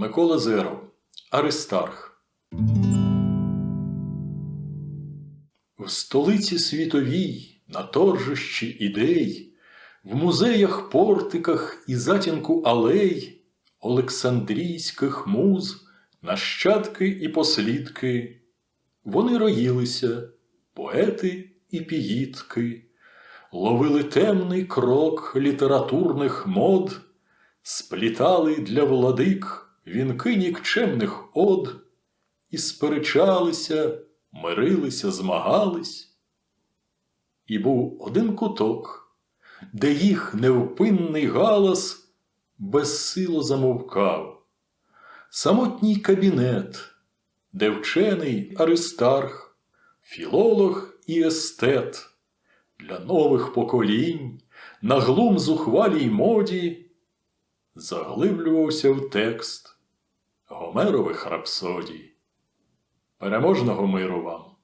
Микола Зеров, Аристарх. В столиці світовій, на торжищі ідей, в музеях, портиках і затінку алей, Олександрійських муз, нащадки і послідки, вони роїлися, поети і піїтки, ловили темний крок літературних мод, сплітали для владик вінки нікчемних од і сперечалися, мирилися, змагались. І був один куток, де їх невпинний галас безсило замовкав, самотній кабінет, де вчений Аристарх, філолог і естет. Для нових поколінь на глум зухвалій моді заглиблювався в текст Гомерових рапсодій. Переможного миру вам!